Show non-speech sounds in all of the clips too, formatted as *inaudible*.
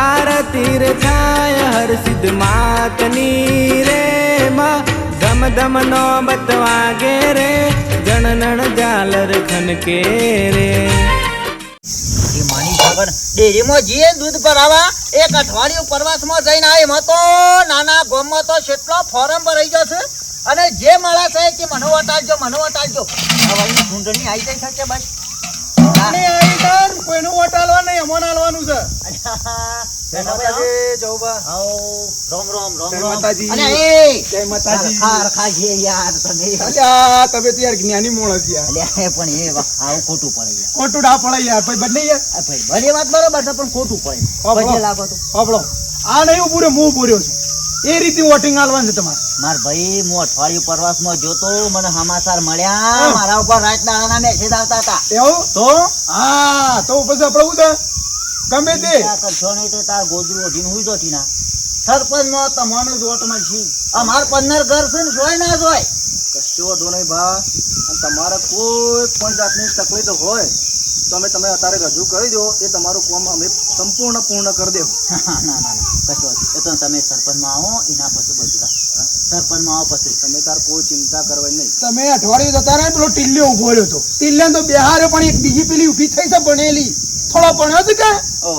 આરતી રે થાય હર સિદ્ધ માતની રે માં ધમ ધમ નો બતવાગે રે જણનણ ઝાલર ખનકે રે ડેરીમાં જઈએ દૂધ ભરાવા, એક અઠવાડિયું પ્રવાસમાં જઈને આ એમાં તો નાના ગામમાં તો કેટલો ફોરમ ભરાઈ જશે અને જે મળે છે કે મને વટાડજો મને વટાડજો હવે ચૂંટણી આવી જાય શકે ભાઈ અને આવી તાર કોઈનું વોટ આલવા નહીં અમોને આલવાનું છે. જય માતાજી ચૌબા આવો રોમ રોમ રોમ જય માતાજી. અને એ જય માતાજી. ખાર ખાઈએ યાર તમે. અલ્યા તમે તો યાર જ્ઞાની માણસ યાર. અલ્યા પણ એ આવું ખોટું પડે યાર. ખોટું ના પડે યાર ભાઈ બંને યાર. ભાઈ બધી વાત બરોબર છે પણ ખોટું પડે. હા, લાગો તો. આ નહીં હું પૂરે હું પૂર્યો છું. એ રીતે વોટિંગ આલવાનું છે તમારે. માર ભાઈ હું અઠવાડિયું પ્રવાસમાં જોતો મને સમાચાર મળ્યા. મારા ઉપર રાત દાડાના મેસેજ આવતા હતા. એવું? તો? હા તો પછી આપણે શું ગમે તે. કરશો નહીં તો તાર ગોદરું ઓઢીને હુઈ જો ટીના. સરપંચમાં તમારો જ વોટ મળશે. અમાર પંદર ઘર છે ને જોઈ ના જોઈ કશો વાંધો નહીં ભા. અને તમારે કોઈ પણ જાતની તકલીફ હોય તો અમે તમે અત્યારે રજૂ કરી દો. એ તમારું કામ અમે સંપૂર્ણ પૂર્ણ કરી દેવું. *laughs* ના ના ના. કશો. એ તો તમે સરપંચમાં આવો એના પછી બધું વાત. સરપંચમાં આવો પછી. તમે તાર કોઈ ચિંતા કરવાની નહીં. તમે અઠવાડિયું જતા રહ્યા પેલો ટીલ્યો ઊભો રહ્યો હતો. ટીલ્યાને તો બિહાર પણ એક બીજી પેલી ઊભી થઈ છે ભણેલી. થોડો ભણ્યો છે કે?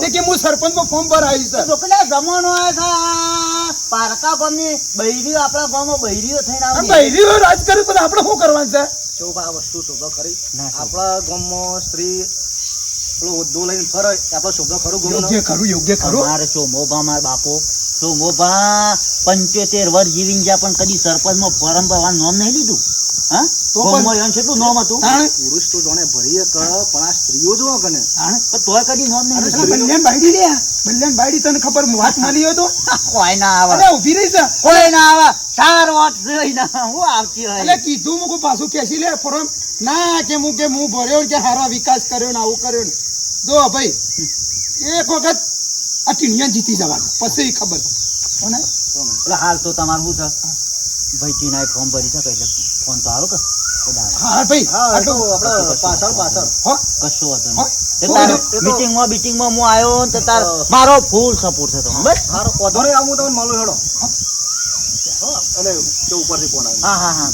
તે કે હું સરપંચમાં ફોર્મ ભરાવી છે. રોકડા જમાનો આ પારકા ગામની બૈરીઓ આપણા ગામમાં બૈરીઓ થઈને આવે બૈરીઓ રાજ કરે તો આપણે શું કરવાનું છે? શું આ વસ્તુ શોભો ખરી. ના, શોભો. આપણા ગામમાં સ્ત્રી પેલો હોદ્દો લઈને ફરે આપણો શોભો ખરું યોગ્ય ખરું યોગ્ય ખરું. અમારે ચોમોભા માર બાપો. ચોમોભા પંચોતેર વર્ષ જીવીને જ્યાં પણ કદી સરપંચમાં ફોરમ ભરવાનું નોમ નહીં લીધું. હા? તો પણ- કેટલું નોમ હતું? પુરુષ તો જાણે ભરીએ કર પણ આ સ્ત્રીઓ જો કને. પણ તોય કદી નોમ નહીં લીધું. બલ્યાન બાયડી લે. બલ્યાન બાયડી તને ખબર વાત મળી હોય કોઈ ના આવે. અરે ઊભી રહી છે. કોઈ ના આવે. ચાર વોટ જોઈ ના હું આવતી હોય એટલે કીધું મુકું પાછું કેસી લે ફોરમ. ના કે હું કે હું ભર્યો કે હારો વિકાસ કર્યો ને આવું કર્યો ને. જો ભાઈ એક વખત આ ટીણિયા જીતી જવાનું. પછી ખબર કોને? એટલે હાલ તો તમારું શું છે? ભાઈ ટીના ફોર્મ ભરી શકે એટલે ફોન તો આવો કે. હા ભાઈ. હા આપણે પાછળ પાછળ. હો? કશો વાંધો નહીં. મીટિંગમાં બીટિંગમાં હું આવ્યો ને તાર મારો ફૂલ સપોર્ટ છે તમને બસ. વાંધો આવું તમને મળું હેડો. અને તે ઉપરથી ફોન આવ્યો. હા હા હા.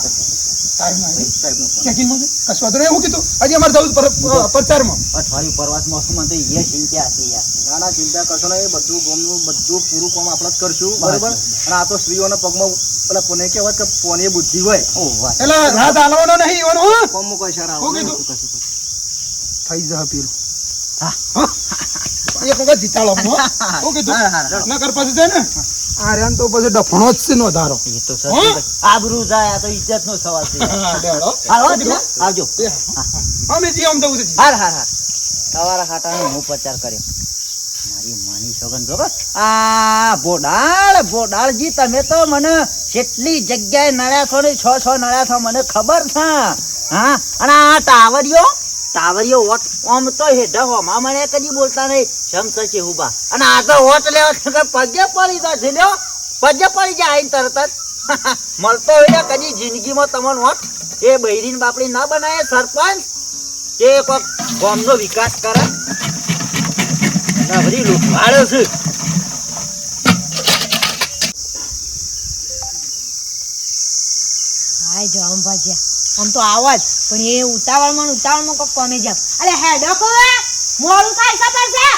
કશો વાંધો નહીં. એવું કીધું. હજી અમારે જવું પ્રચારમાં. અઠવાડિયું પ્રવાસમાં શું મને તો હતી યાર? ના ના ચિંતા કરશો નહીં બધું ગમનું બધું પૂરું કામ આપણે જ કરશું બરાબર. અને આ તો સ્ત્રીઓના પગમાં પેલા કોને કહેવાય કે પોને બુદ્ધિ હોય? એટલે રાત હાલવાનો નહીં કીધું? થઈ જા પેલું. હા. એક વખત જીતાડો હો. કીધું? હા, હા, હા. નકર પછી છે ને? આ તો પછી ડફણો જ છે નો ધારો. એ તો આબરૂ જાય આ તો ઇજ્જત નો સવાલ છે. હા, બેડો. હાલ હો દીકરા, આવજો. અમે જી આમ જવું છે. હાર હાર હાર. તમારા હાટાનો હું પ્રચાર કર્યો. છો છ છ. છો છે કદી બોલતા નહીં. શમ થશે ઊભા અને આ તો વોટ લેવા પગે પડી જશે લ્યો. પગે પડી જાય તરત જ. *laughs* મળતો હોય કદી જિંદગીમાં તમને વોટ એ બૈરીન બાપડી ના બનાવે, સરપંચ. કે કોક ગામનો વિકાસ કરે. ના બધી લૂંટવાડો છે. હાય જો આમ ભાજ્યા આમ તો આવો જ પણ એ ઉતાવળમાં ઉતાવળમાં કોક કોમે જાવ અરે હેડો કો મોડું થાય છે?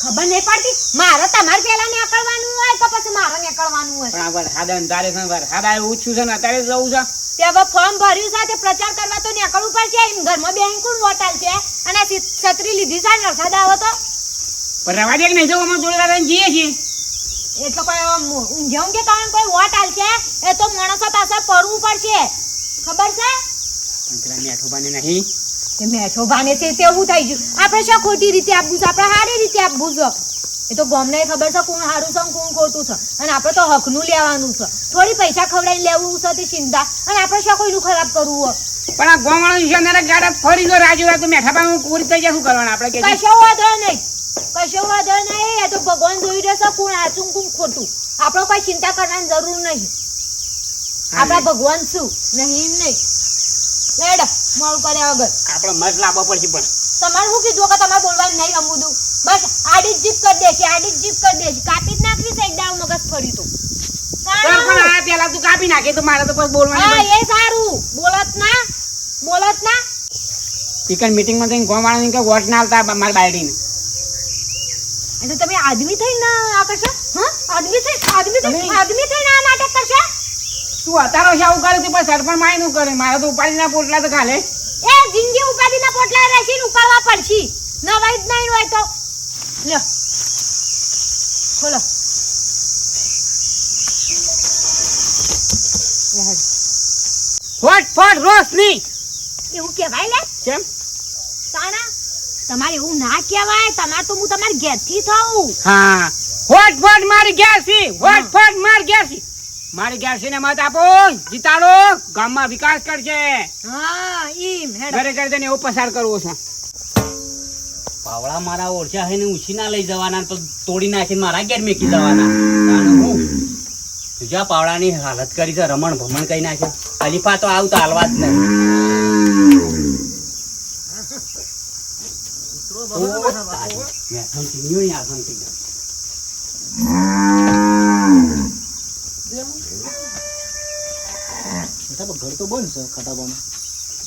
ખબર નહીં પડતી? મારે તમારે પેલા નીકળવાનું હોય કે પછી મારે નીકળવાનું હોય? પણ આ વરસાદ અંધારે છે વરસાદ આવે ઓછું છે ને અત્યારે જવું છે. તે હવે ફોર્મ ભર્યું છે તે પ્રચાર કરવા તો નીકળવું પડશે એમ ઘરમાં બેન કોણ વોટ છે? અને છત્રી લીધી છે વરસાદ આવો તો? પણ રવા દે કે નહીં તો અમે જોડે દાદા જઈએ છીએ. એટલે કોઈ આમ ઊંઘે ઊંઘે તમે કોઈ વોટ આલશે એ તો માણસો પાસે પડવું પડશે. ખબર છે? પેલા મેઠોબાને નહીં. તે મેઠો ભાને છે તેવું થઈ ગયું. આપણે શું ખોટી રીતે આપવું છે? આપણે સારી રીતે આપવું છે. એ તો ગોમને ખબર છે કોણ સારું છે કોણ ખોટું છે. અને આપણે તો હકનું લેવાનું છે. થોડી પૈસા ખવડાવીને લેવું છે તે ચિંતા અને આપણે શું કોઈનું ખરાબ કરવું પણ આ ગોવાળો નિશાન ગાડા ફરી ગયો રાજુ તો મેઠાબા હું કોરી થઈ જાય શું કરવાનું આપણે કશો વાંધો નહીં. કશો વાંધો નહીં. એ તો ભગવાન જોઈ રહેશે કોણ આચું કોણ ખોટું. આપણે કોઈ ચિંતા કરવાની જરૂર નહીં. આપણા ભગવાન શું? નહીં નહીં લેડ મોડું કર્યા વગર. આપણે મત લાવવા પડશે પણ. તમારે શું કીધું કે તમારે બોલવાનું નહીં બસ આડી જીપ કરી દેશે આડી જીપ કરી દેશે કાપી જ નાખવી છે એક મગજ ફરી તો. પણ આ પેલા તું કાપી નાખે તો મારે તો પછી બોલવાનું હા એ સારું. બોલત ના બોલત ના. ચિકન મીટિંગમાં જઈને ગામ વાળાને કે વોટ ના આવતા મારી બાયડીને. એટલે તમે આદમી થઈને આ કરશો? હા? આદમી થઈ આદમી થઈ આદમી થઈને આ નાટક કરશો? તું અતારો છે આવું કરે છે પણ સરપણ માયનું કરે. મારે તો ઉપાડીના પોટલા તો ખાલે. એ જિંદગી ઉપાધિના પોટલા રહેશે ને ઉપાડવા પડશે. નવાઈ જ નહીં હોય તો. લ્યો. ખોલો. ફોટ ફોટ રોશની. એવું કહેવાય લે? કેમ? તાણા તમારે એવું ના કહેવાય. તમારે તો હું તમારી ઘેરથી થઉં હા. ફોટ ફોટ મારી ગેસી ફોટ ફોટ મારી ગેસી મારી ગેસી ને મત આપો. જીતાડો. ગામમાં વિકાસ કરશે. હા ઈ ઘરે ઘરે તેને એવો પસાર કરવો છે. પાવડા મારા ઓળખ્યા છે ને ઉછીના લઈ જવાના તો તોડી નાખીને મારા ઘેર મેકી જવાના. કારણ હું? તુજા પાવડાની હાલત કરી છે રમણ ભમણ કરી નાખે અલીફા તો આવું તો હાલવા જ નહીં ને. ઘર તો બંધ છે ખટાબામાં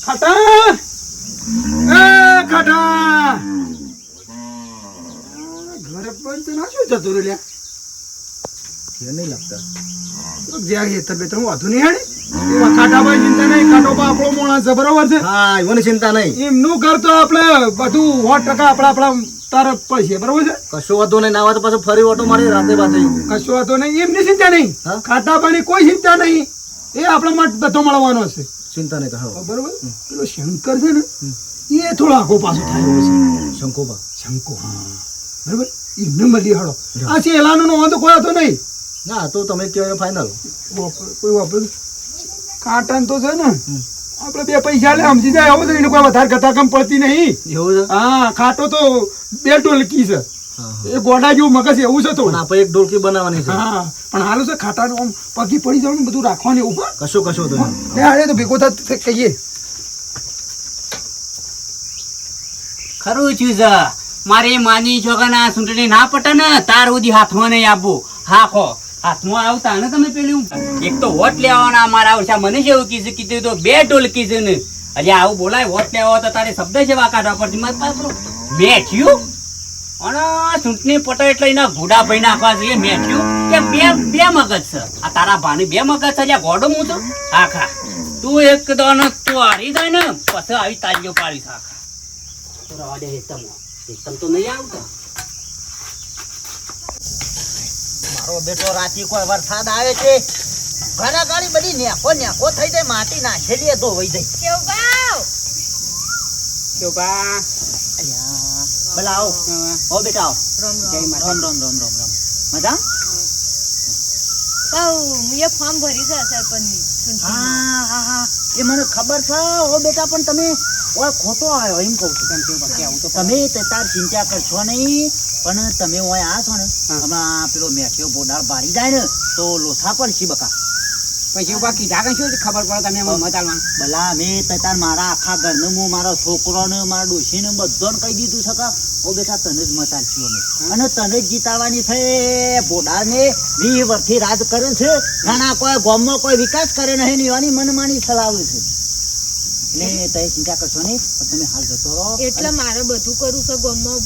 ખાટા! એ ખાટા! ઘરે પણ તો શું જતું રહ્યું લ્યા? ઘેર નહીં લાગતા? જ્યાં હેતર બેતર હું વાંધો નહીં હેડે ચિંતા નહીં ખાટોબા આપણો માણસ છે બરોબર છે? હા એવાની ચિંતા નહીં. એમનું ઘર તો આપણે બધું સો ટકા આપણા આપણા તરફ પડશે બરોબર છે? કશો વાંધો નહીં ના તો પાછો ફરી ઓટો મારી રાતે બાતે કશો વાંધો નહીં એમની ચિંતા નહીં. હા? કોઈ ચિંતા નહીં. એ આપણા માટે બધો મળવાનો હશે ચિંતા નહીં તો બરોબર? પેલો શંકર છે ને એ થોડો આખો પાછો થયો છે. શંકોબા શંકો બરોબર? એમને મળી હાડો આ છે એલાનો વાંધો કોઈ હતો નહીં. ના તો તમે કહો ફાઇનલ કોઈ વાપર કાટન તો છે ને. આપણે બે પૈસા લે સમજી જાય. હવે તો એને કોઈ વધારે કથા કમ પડતી નહીં. એવું છે? હા ખાટો તો બે ટોલકી છે. એ ગોડા જેવું મગજ એવું છે તો. પણ આપણે એક ડોલકી બનાવવાની છે. હા પણ હાલું છે ખાટાનું આમ પગી પડી જવાનું બધું રાખવાનું પણ. કશો કશો તો અરે તો ભેગો થાય કહીએ. ખરું ચીઝા. મારે માની છોકરાને સુંટણી ના પટે તાર સુધી હાથમાં નહીં આપવું હા ખો હાથમાં આવતા ને તમે પેલું? એક તો વોટ લેવાના, મારા આવશે મને જ એવું કીધું કીધું તો બે ટોલ કીધું ને. અલ્યા આવું બોલાય, વોટ લેવા તો તારે શબ્દ છે કાઢવા પરથી મારે પાછું મેઠ્યું? અને ચૂંટણી પટે એટલે એના ઘોડા ભાઈ નાખવા જોઈએ, મેઠ્યું? કે બે બે મગજ છે? આ તારા ભાની બે મગજ છે, અલ્યા ગોડો હું તો. હા ખા તું એક દોનો તું હારી જાય ને, પછી આવી તારીઓ પાડી આખા તો રવા દે હેતમ તો નહીં આવતા મારો બેટો રાતી કોઈ વરસાદ આવે છે ઘણા ગાડી બધી નેકો નેકો થઈ જાય માટી નાખેલી તો વહી જાય. કેવું ગાવ તો બા ભલા આવો. ઓ બેટા આવો. રોમ જય રોમ માતા રામ રામ રામ રામ રામ. મજા? કહું ફોર્મ ભરી છે સરપંચની હા હા હા. એ મને ખબર છે ઓ બેટા પણ તમે ઓય ખોટો આવ્યો એમ કહું છું કેમ કેવું તો તમે તાર ચિંતા કરશો નહીં પણ તમે ઓય આ છો ને. હમણાં પેલો મેઠિયો બોડાળ ભારી જાય ને તો લોથા પડશે બકા. પછી ઊભા કીધા કે શું ખબર પડે તમે એમાં મત ભલા મેં તાર મારા આખા ઘરને હું મારા છોકરોને મારા ડોશીને બધોને કહી દીધું છે કે ઓ બેટા તને જ મત છું અમે અને તને જ જીતાવાની છે બોડાને વીસ વર્ષથી રાજ કરે છે. ઘણા કોઈ ગામમાં કોઈ વિકાસ કરે નહીં ને એવાની મનમાની ચલાવે છે. એટલે તમે ચિંતા કરશો નહીં પણ તમે હાલ જતો રહો. એટલે મારે બધું કરવું છે ગમમાં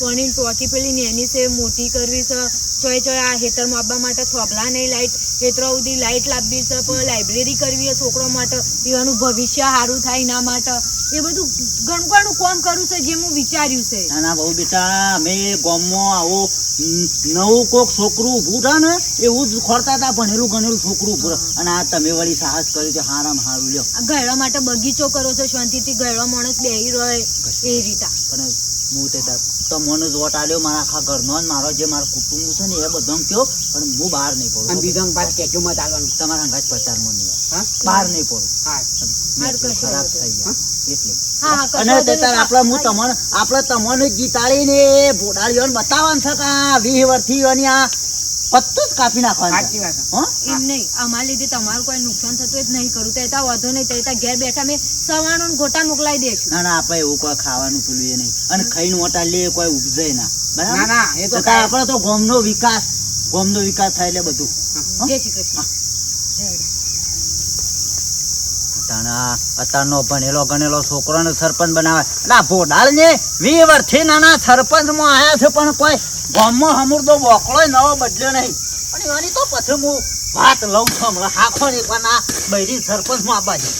પાણી ટોકી પેલી નેની છે મોટી કરવી છે. ચોય ચોય આ હેતરમાં આપવા માટે થોભલા નહીં લાઈટ હેતરો સુધી લાઈટ લાવવી છે પણ લાઇબ્રેરી કરવી છે છોકરો માટે એવાનું ભવિષ્ય સારું થાય એના માટે. એ બધું ઘણું ઘણું કોમ કરું છે જે હું વિચાર્યું છે. ના ના બહુ બેટા અમે ગામમાં આવો. નવું કોક છોકરું ઊભું થાય ને એવું જ ખોરતા હતા ભણેલું ગણેલું છોકરું ઊભું અને આ તમે વળી સાહસ કર્યું છે હારામ હારું લ્યો. આ ગયડા માટે બગીચો કરો છો શાંતિથી ગયડો માણસ બેહી રહે એ રીતે. પણ હું તે તમને જ વોટ આલ્યો મારા આખા ઘરનો ને મારો જે મારો કુટુંબ છે ને એ બધો કયો પણ હું બહાર નહીં અને પડું બીજો પાછું કેચું મત આગળ તમારા અંગાજ પ્રચારમાં નહીં બહાર નહીં પડું. હા. ખરાબ થઈ જાય એટલે. અને વાંધો તે તાર આપણે હું તમને આપણે તમને જીતાડીને બોડાળીઓને બતાવવાનું છે કે આ વીસ વર્ષથી અને આ પત્તું જ કાપી નાખવાનું સાચી વાત હો? એમ નહીં અમારા લીધે તમારું કોઈ નુકસાન થતું જ નહીં કરું તો વધુ વાંધો નહીં તેતા ઘેર બેઠા મેં સવાણું ગોટા મોકલાઈ દઈશું. ના ના આપણે એવું કોઈ ખાવાનું પેલું એ નહીં. અને ખાઈને મોટા લે કોઈ ઉપજે ના. બરાબર? ના ના એ તો આપણે તો ગોમનો વિકાસ ગોમનો વિકાસ થાય એટલે બધું. જય શ્રી કૃષ્ણ. તાણા અત્યારનો ભણેલો ગણેલો છોકરોને સરપંચ બનાવે. એટલે આ ભોડાળ ને વી વર્ષથી નાના સરપંચમાં આવ્યા છે પણ કોઈ ગામમાં હમુરદો બોકળો નવો બદલ્યો નહીં. અને એની તો પછી હું વાત લઉં છું હમણાં. હાખો ને પણ આ બૈરી સરપંચમાં આપવા છે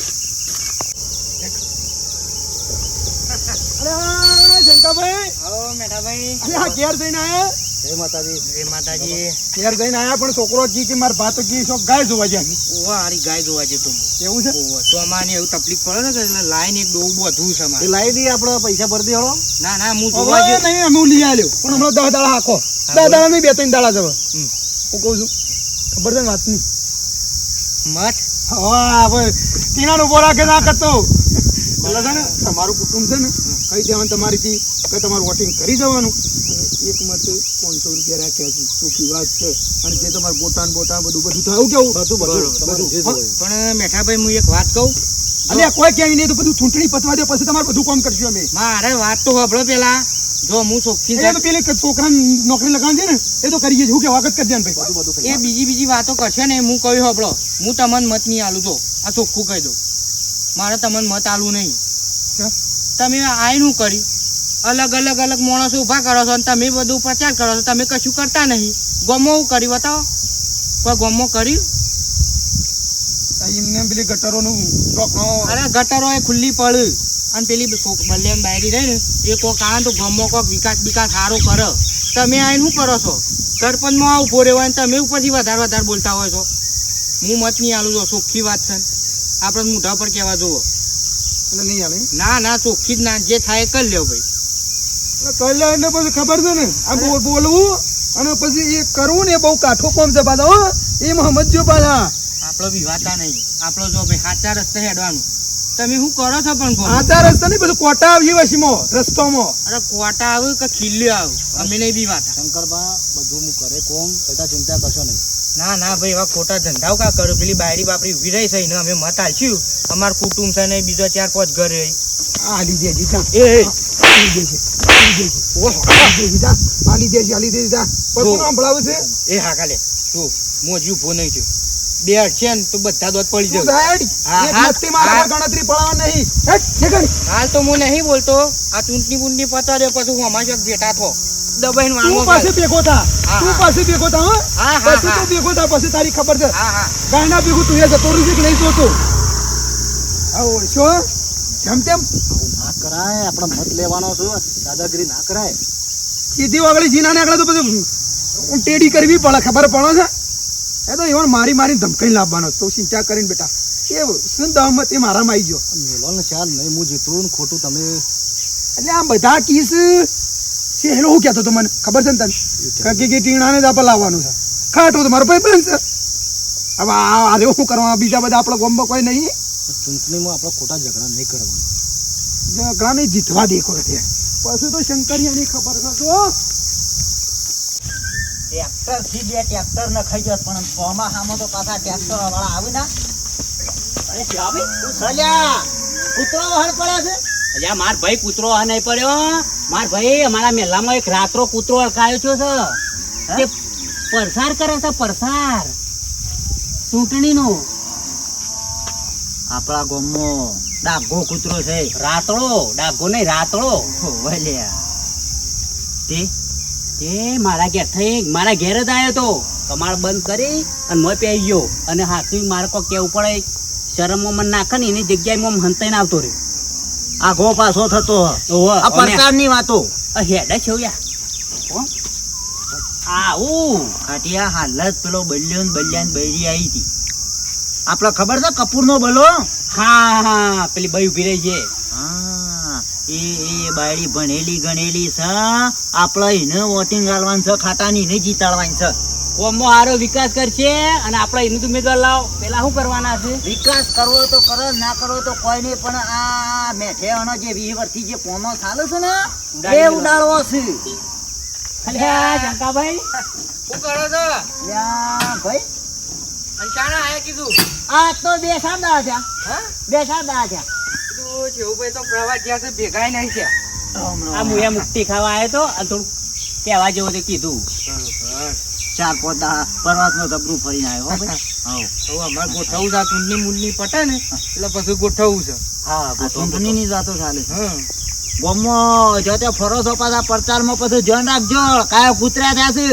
અરે જંકાભાઈ ઓ મેઠાભાઈ. અરે આ ઘેર જઈને આયા? જય માતાજી. જય માતાજી. ઘેર જઈને આયા પણ છોકરો કી કે મારા ભાતો કી શોખ ગાય જોવા જાય. ઓવા હારી ગાય જોવા જતો. એવું છે? ઓવા તો અમારે એવું તકલીફ પડે ને એટલે લાઈન એક બહુ બધું છે અમારે આપણે પૈસા ભરી દે હળો. ના ના હું જોવા નહીં અમે લઈ આવ્યો પણ હમણાં દસ દાડા હાખો બોલ. દાડા નહીં બે ત્રણ દાડા જવા. હું કહું છું ખબર છે ને વાતની? મત? હા હવે ટીનાનો ઊભો કે ના કરતો? એટલે છે ને તમારું કુટુંબ છે ને. કહી દેવાનું તમારીથી કે તમારું વોટિંગ કરી જવાનું. અને એક મત પાંચસો રૂપિયા રાખ્યા છે. સુખી વાત છે. અને જે તમારું બોટાન બોટાન બધું બધું થયું કેવું? બધું બધું. પણ મેઠાભાઈ હું એક વાત કહું? અલ્યા કોઈ કેવી નહીં તો બધું ચૂંટણી પતવા દે પછી તમારે બધું કામ કરશું અમે. મારે વાત તો સાંભળો પેલા. જો હું ચોખ્ખી એટલે તો પેલી છોકરા નોકરી લગાવી છે ને એ તો કરીએ હું કે વાગત કરી દેવાનું ભાઈ. બધું બધું એ બીજી બીજી વાતો કરશે ને હું કહ્યું સાંભળો. હું તમને મત નહીં આલું તો આ ચોખ્ખું કહી દઉં. મારે તમને મત આલું નહીં? તમે આઈનું કર્યું. અલગ અલગ અલગ માણસો ઊભા કરો છો અને તમે બધું પ્રચાર કરો છો. તમે કશું કરતા નહીં. ગમો હું કર્યું બતાવો. કોઈ ગમો કર્યું? એમને પેલી ગટરોનું અરે ગટરો એ ખુલ્લી પડ. અને પેલી બલ્યાન બાયરી રહી ને એ કોક આવે તો ગમો કોક વિકાસ વિકાસ સારો કરો. તમે આઈને શું કરો છો. સરપંચમાં આ ઊભો રહેવાય અને તમે ઉપરથી વધારે વધારે બોલતા હોય છો. હું મત નહીં આલું છું સોખી વાત છે. આપણે મોઢા પર કહેવા જુઓ એટલે નહીં આવે ના ના ચોખ્ખી જ ના જે થાય એ કરી લ્યો ભાઈ. કરી લે એટલે પછી ખબર છે ને આ બોલ બોલવું અને પછી એ કરવું ને એ બહુ કાઠો કોમ છે પાછા હો. એમાં સમજજો પાછા. આપણો વિવાતા નહીં. આપણો જો ભાઈ સાચા રસ્તે હેડવાનું. તમે શું કરો છો પણ સાચા રસ્તે નહીં પછી કોટા આવી વસીમાં રસ્તામાં. અરે કોટા આવ્યું કે ખીલ્યો આવ્યું? અમે નહીં બીવાતા શંકરભા બધું હું કરે કોમ બધા ચિંતા કરશો નહીં. ના ના ભાઈ એવા ખોટા ધંધાઓ કા કરો? પેલી બાયરી બાપરી ઊભી રહી છે ને અમે મત આલશું. અમાર કુટુંબ છે ને બીજા ચાર પાંચ ઘર રહી. આલી દે જીતા એ આલી ઓહો. છે એ હા કાલે. જો મોજ્યું ફોન નહીં બે અડશે ને તો બધા દોત પડી હાલ તો હું નહીં બોલતો. આ ચૂંટણી બૂંટણી પતા દે પછી હું જોડે ભેટા થો. દબાઈને તું પાસે ભેગો થા. તું પાસે ભેગો થા હા, હા, પછી તું ભેગો થા પછી તારી ખબર છે. હા હા. ગાયના ભેગું તું એ જતો રહી છે નહીં જોતો? આવો શું જેમ તેમ. ના કરાય આપણે મત લેવાનો છો. દાદાગીરી ના કરાય. સીધી વાગળી જીના આગળ તો પછી હું ટેડી કરવી પડે ખબર પડે છે? એ તો એવણ મારી મારી ધમકાઈ લાવવાનો તો સિંચા કરીને બેટા. એ શું દહમત એ મારામાં આવી ગયો. મેલોન ખ્યાલ નહીં હું જીતું ને ખોટું તમે એટલે આ બધા કીસ સહેલો હું કહેતો હતો મને ખબર છે ને તને? કે કે ટીણાને જ આપણે લાવવાનું છે. ખાટો તો મારો ભાઈ બન છે. હવે આ અરે શું કરવા બીજા બધા આપણે ગોમમાં કોઈ નહીં? ચૂંટણીમાં આપણે ખોટા ઝઘડા નહીં કરવાના. ઝઘડા નહીં જીતવા દેખો છે પછી તો શંકરિયાની ખબર છે તો ટ્રેક્ટરથી બે ટ્રેક્ટર નખાઈ ગયો પણ ચોમાસામાં તો પાછા ટ્રેક્ટર વાળા આવે ના. અરે શ્યામી, તું સલ્યા કૂતરો વહાણ પડ્યો છે? અલ્યા માર ભાઈ કૂતરો આ નહીં પડ્યો. માર ભાઈ અમારા મેલામાં એક રાત્રો કૂતરો અડકાયો છે. તે પરસાર કરે છે પરસાર. ચૂંટણીનો. આપણા ગોમો ડાઘો કૂતરો છે. રાતળો ડાઘો નહીં રાતળો. વલ્યા. તે તે મારા ઘેર થઈ મારા ઘેર જ આવ્યો તો. કમાળ બંધ કરી અને મોય પી ગયો અને હાથી મારે કોઈ કેવું પડે શરમમાં મને નાખે ને એની જગ્યાએ મોમ હંતાઈને આવતો રહ્યો. આઘો પાછો થતો આ પ્રકારની વાતો. હેડે છે આવું. ખાટિયા હાલત પેલો બલ્યો ને બલ્યા ને બૈરી આવી હતી. આપણે ખબર છે કપૂરનો બલો? હા હા પેલી બાઈ ઊભી રહી છે. હા એ એ બાયડી ભણેલી ગણેલી છે. આપણે એને વોટિંગ આલવાનું છે ખાતાની એને જીતાડવાની છે. કોમો હારો વિકાસ કરશે અને આપણે એનું ઉમેદવાર લાવો. પેલા શું કરવાના છે? વિકાસ કરવો તો કરો ના કરવો તો કોઈ નહીં પણ આ મેઠેવાનો જે વીસ વર્ષથી જે કોમો ચાલે છે ને એ ઉડાડવો છે. જંકાભાઈ શું કરો છો? ભાઈ. આયા કીધું. આ તો બે સાદા છે બે સાદા છે જેવું તો પ્રવાસ જ્યાં છે ભેગાય નહીં છે આ મુયા મુક્તિ ખાવા આવ્યો તો થોડું કહેવા જેવું કીધું. ચાર પોતા દાડા પ્રવાસમાં જબરું ફરીને આવ્યો હો ભાઈ. *laughs* હવે. અમારે ગોઠવવું છે ચૂંટણી મૂંટણી પટે ને એટલે પછી ગોઠવવું છે. હા ચૂંટણી ની વાતો ચાલે છે. જો તે ફરો છો પાછા પ્રચારમાં પછી ધ્યાન રાખજો કાયા કૂતરા થયા છે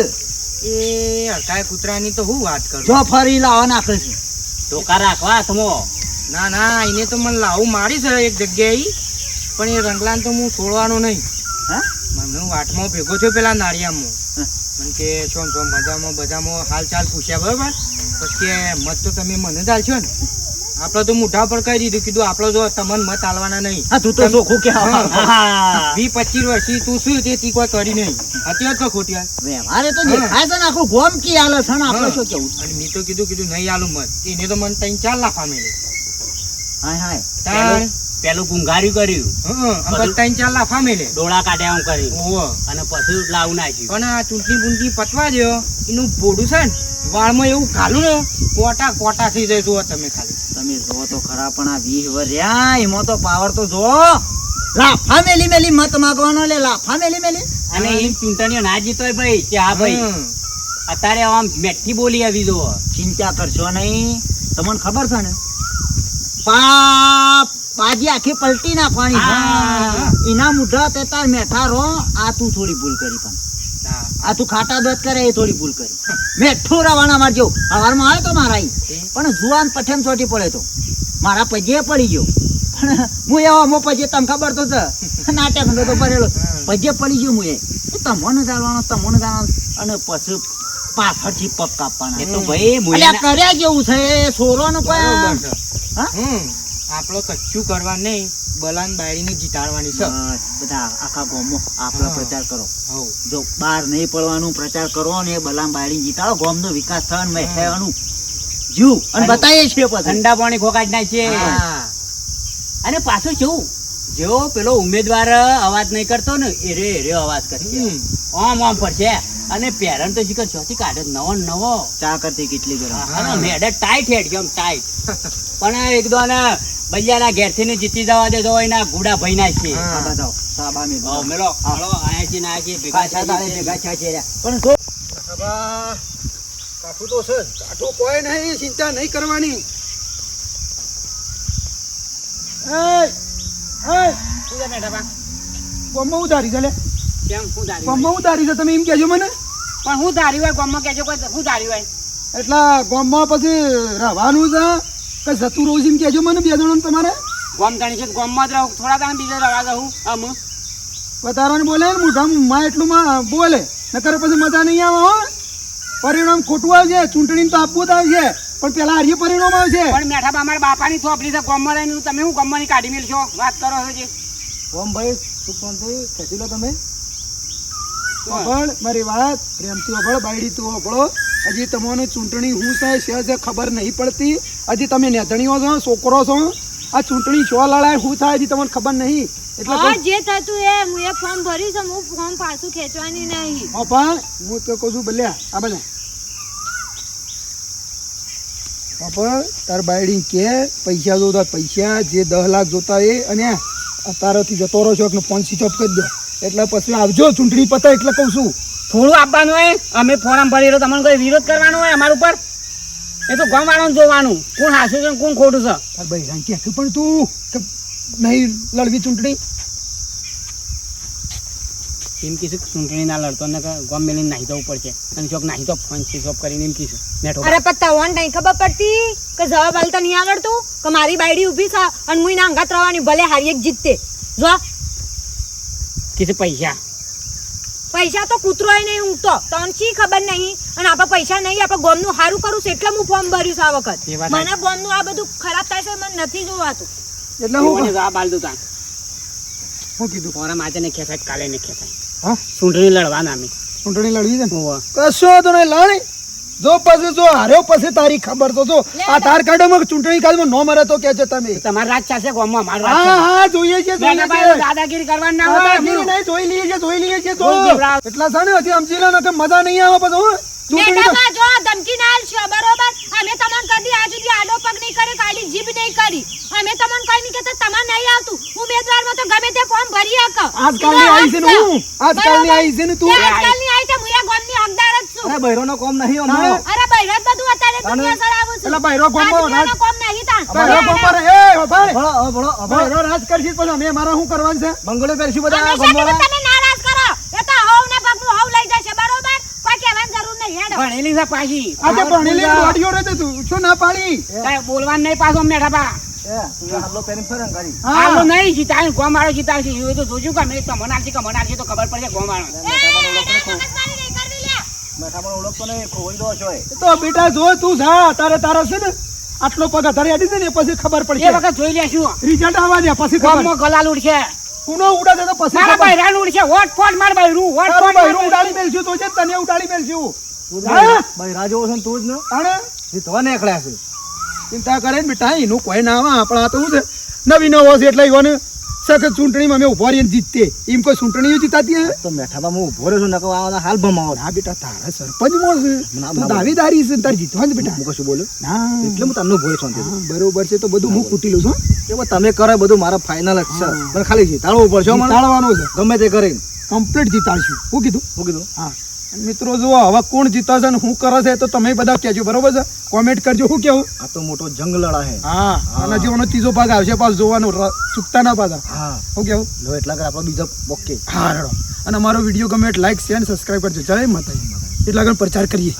એ કાય કૂતરાની તો હું વાત કરું. જો ફરી લાવવા નાખે છે. ટોકા રાખવા હાથમાં ના ના એને તો મને લાવું મારી છે એક જગ્યાએ પણ એ રંગલાન તો હું છોડવાનો નહીં. હા? મને વાટમાં ભેગો છું પેલા નાળિયામાં. મને કે છો છો મજામાં બધામાં હાલ ચાલ પૂછ્યા બરાબર? પછી કે મત તો તમે મને જ આલશો ને. આપણે તો મોઢા પર કહી દીધું કીધું આપણો જો તમને મત આલવાના નહીં. હા તું તો ચોખ્ખું કે વી પચીસ વર્ષથી તું શું તે તી કોઈ કરી નહીં. હતી તો ખોટી વ્યવહારે તો દેખાય છે ને આખું ગોમ કી હાલે છે ને આપણે શું કેવું? અને મેં તો કીધું કીધું નહીં આલું મત એને તો મને ત્રણ ચાર લાખ આમેલે હાય હાય. પેલું ગુંગાર્યું કર્યું. ત્રણ ચાર લાફા મેલે. ડોળા કાઢ્યા એમ કરી અને પછી લાવું નાખ્યું. પણ આ ચૂંટણી બુંટણી પતવા દો એનું પોડું છે ને વાળમાં એવું કાલું ને કોટા કોટા થઈ જાય જુઓ તમે ખાલી. તમે જો તો ખરા પણ આ વીસ વર્યા એમાં તો પાવર તો જો લાફા મેલી મેલી મત માગવાનો લે લાફા મેલી મેલી. અને એ ચૂંટણીઓ ના જીતોય ભાઈ કે હા ભાઈ. અત્યારે આમ મેઠી બોલી આવી જુઓ. ચિંતા કરશો નહીં. તમને ખબર છે ને? પા પાજી આખી પલટી નાખવાની. એના મુઢા તે તાર મેઠા રો આ તું થોડી ભૂલ કરી પણ. આ તું ખાટા દત કરે એ થોડી ભૂલ કરી. મેઠું રવાના મારજો. હવારમાં આવે તો મારા પણ જુવાન પઠેમ ચોટી પડે તો. મારા પજે પડી ગયો. પણ હું એવા મો પજે તમ ખબર તો નાટક તો ભરેલો પજે પડી ગયો હું એ. તમને જાણવાનો તમને જાણવાનો. અને પછી પાછળથી પગ કાપવાના. એ તો ભાઈ કર્યા જેવું છે સોરોનું કોઈ બરોબર હા? આપણો કચ્છું કરવા નહીં બલાન બાયડીને જીતાડવાની છે. બધા આખા ગામમાં આપણો પ્રચાર કરો. જો બહાર નહીં પડવાનું પ્રચાર કરો ને બલાન બાયડી જીતાડો. ગોમનો વિકાસ થવા ને થવાનું જીવ. અને બતાવીએ છીએ પછી. ઠંડા પાણી ખોકાટ નાખીએ હા. અને પાછું શું? જેવો પેલો ઉમેદવાર અવાજ નહીં કરતો ને એ રે રે અવાજ કરી. આમ આમ પડશે અને પેરણ તો શીખર ચોથી કાઢે નવો નવો. ચા કરતી કેટલી ગરમ? મેડે ટાઈટ હેડ કેમ ટાઈટ પણ એકદમ ને બૈયાના ઘેરથી ને જીતી જવા દે તો એના ગુડા ભાઈ ના છે મેલો આયા છે ને છે ભેગા છે. પણ જો કાઠું તો છે. કાઠું કોઈ નહીં ચિંતા નહીં કરવાની. છે બા? ગોમમાં ઉધારી છે કેમ ધાર્યું હોય? ગોમમાં ઉધારી છે? તમે એમ કહેજો મને. પણ હું ધાર્યું હોય ગામમાં કહેજો કોઈ શું ધાર્યું હોય. એટલે ગોમમાં પછી રહેવાનું છે? કે જતું રહું છે એમ કહેજો મને બે જણાને તમારે. ગામ જાણી છે ગામમાં જ રહું. થોડા દાણા બીજા રવા દઉં. આમ. વધારાને બોલે ને મોઢા માં એટલું માં બોલે. નકર પછી મજા નહીં આવે હો. પરિણામ ખોટું આવશે ચૂંટણી તો આપવું જ આવશે. પણ પેલા હારી પરિણામ આવશે. પણ મેઠા અમારા બાપાની થોપડી છે ગોમમાં રહીને. તમે હું ગામમાં કાઢી મેલશો? વાત કરો છો જે ઓમ ભાઈ સુખ શાંતિ ખેંચી લો તમે. ઓભળ મારી વાત. પ્રેમથી ઓભળ બાયડી તું ઓભળો હજી તમને ચૂંટણી હું સાહેબ છે જે ખબર નહીં પડતી. હજી તમે નેધણીઓ છો છોકરો છો. આ ચૂંટણી છો લડાય હું થાય હજી તમને ખબર નહીં. એટલે હા જે થતું એ હું એ ફોર્મ ભર્યું છે હું ફોર્મ પાછું ખેંચવાની નહીં. હું તો કહું છું બલ્યા આ બને બાપા તાર બાયડી કે પૈસા જોતા પૈસા જે દસ લાખ જોતા એ અને તારાથી જતો રહો છો ફોન સ્વિચ ઓફ કરી દો. એટલે પછી આવજો ચૂંટણી પતે એટલે કહું છું. થોડું આપવાનું હોય અમે ફોરમ ભરી રહ્યો તમને કોઈ વિરોધ કરવાનો હોય અમારા ઉપર? એ તો ગામ વાળાને જોવાનું. કોણ હાસું છે કોણ ખોટું છે? ભાઈ રાંકી આખી પણ તું કે નહીં લડવી ચૂંટણી? એમ કીધું ચૂંટણી ના લડતો ને ગમ મેલી મેલીને નાહી જવું પડશે. અને ચોક નાહી તો ફોન સ્વિચ ઓફ કરીને એમ કીધું. મેઠો અરે પત્તા ઓન નહીં ખબર પડતી કે જવાબ આલતા નહીં આવડતું? કે મારી બાયડી ઊભી છે અને હું એના અંગાત રહેવાની ભલે હારી એક જીતતે. જો કીધું પૈસા? પૈસા તો કૂતરોય નહીં ઊંઘતો તને શી ખબર નહીં? અને આપણે પૈસા નહીં આપણે ગોમનું સારું કરું છું એટલે હું ફોર્મ ભર્યું છે આ વખત. મને ગોમનું આ બધું ખરાબ થાય છે મને નથી જોવાતું. એટલે હું જવાબ આલ દઉં તાન શું કીધું. ફોરમ આજે ને ખેસાય કાલે ને ખેસાય હા? ચૂંટણી લડવાના અમે. ચૂંટણી લડવી છે કશો તો નહીં લડ જો પછી જો હાર્યો પછી તારી ખબર તો જો. આ તાર કાર્ડમાં ચૂંટણી કાર્ડમાં નો મરે તો કે છે તમે તમારે રાજ ચાસે ગામમાં અમારે રાજ હા હા જોઈએ છે જોઈએ છે. દાદાગીરી કરવાની ના હોય નહીં, જોઈ લઈએ છે જોઈ લઈએ છે તો એટલા છે ને હજી સમજી લે કે મજા નહીં આવે પછી ચૂંટણી જો ધમકી ના આલશો બરોબર? અમે તમને કદી આજ સુધી આડો પગ નહીં કર્યો કાઢી જીભ નહીં કરી. અમે તમને કઈ નહીં કહેતા તમારે નહીં આવતું. ઉમેદવારમાં તો ગમે તે ફોર્મ ભરી હક આજકાલની આવી છે ને હું. આજકાલની આવી છે ને તું. આજકાલની આવી છે હું આ ગામની હકદાર જ છું. અરે બૈરોનો કોમ નહીં અમારો અરે બૈરત બધું અત્યારે દુનિયા છું. એટલે બૈરો કોમ નહીં બૈરો એ ભાઈ. રાજ કરશી અમે મારા શું કરવાનું છે? બંગલો પહેરશું બધા કીધું ગમવાળા તમે નારાજ કરો એ તો હવ ને પગનું હવ લઈ જશે બરોબર કોઈ કહેવાની જરૂર નહીં હેડો ભણેલી છે પાછી આજે ભણેલી દોડીઓ રે તું શું ના પાડી કાંઈ બોલવાનું નહીં પાછો મેઠા બા એ તું આ હાલો પહેરીને ફરે ને ગાડી નહીં જીતાય ગોમ વાળો જીતાય છે એ તો જોજો કે અમે તમને આલશે કે મને આલશે તો ખબર પડશે ગોમ વાળો એ મગજમારી નહીં કરવી લે મેઠામાં ઓળખતો નહીં ખોઈ દો છો તો બેટા જો તું જા તારે તારા છે ને આટલો પગ અત્યારે અડી દે ને પછી ખબર એ પડશે વખત જોઈ લેશું રિઝલ્ટ આવવા દે પછી ખબર ગોમમાં ગલાલ ઉડશે કુનો ઉડા તો પછી મારા ખબર બૈરાનું ઉડશે વોટ ફોટ માર બૈરું વોટ તારું ફોટ ઉડાડી મેલશું તો તને ઉડાડી મેલશું તું બૈરા જેવો છે તું જ ને? તાણે જીતવા નીકળ્યા છે. ચિંતા કરે ને બેટા એનું કોઈ ના આવે આપણા તો શું છે? નવી નવો છે એટલે ઈવન સખત ચૂંટણીમાં મેં ઊભા રહીને જીતતે. એમ કોઈ ચૂંટણી જીતાતી હે? તો મેઠામાં હું ઊભો રહ્યો છું નકર આવા હાલ ભમાવો. ના બેટા તારા સરપંચમાં છે. તું દાવેદારી છે ને જીતવાનું બેટા. હું કશું બોલો? ના. એટલે હું તને ઊભો છું બરોબર છે તો બધું હું કૂટી લઉં છું તમે કરો બધું મારા ફાઇનલ જ છે. પણ ખાલી જીતાડવું પડશે જીતાડવાનો છે. ગમે તે કરીને. કમ્પ્લીટ જીતાડશું. હું કીધું? હું કીધું? હા. મિત્રો જુઓ હવે કોણ જીતે છે ને શું કરે છે તો તમે બધા કહેજો બરોબર છે? કોમેન્ટ કરજો શું કેવું આ તો મોટો જંગ લડા છે હા અને જીવનો ત્રીજો ભાગ આવશે પાછો જોવાનો ચૂકતા ના પાછા. હા. શું કેવું લો એટલા કર આપણો બીજો ઓકે હા રડો. અને અમારો વીડિયો ગમે એટલે લાઈક શેર સબસ્ક્રાઈબ કરજો. જય માતાજી. એટલા આગળ પ્રચાર કરીએ.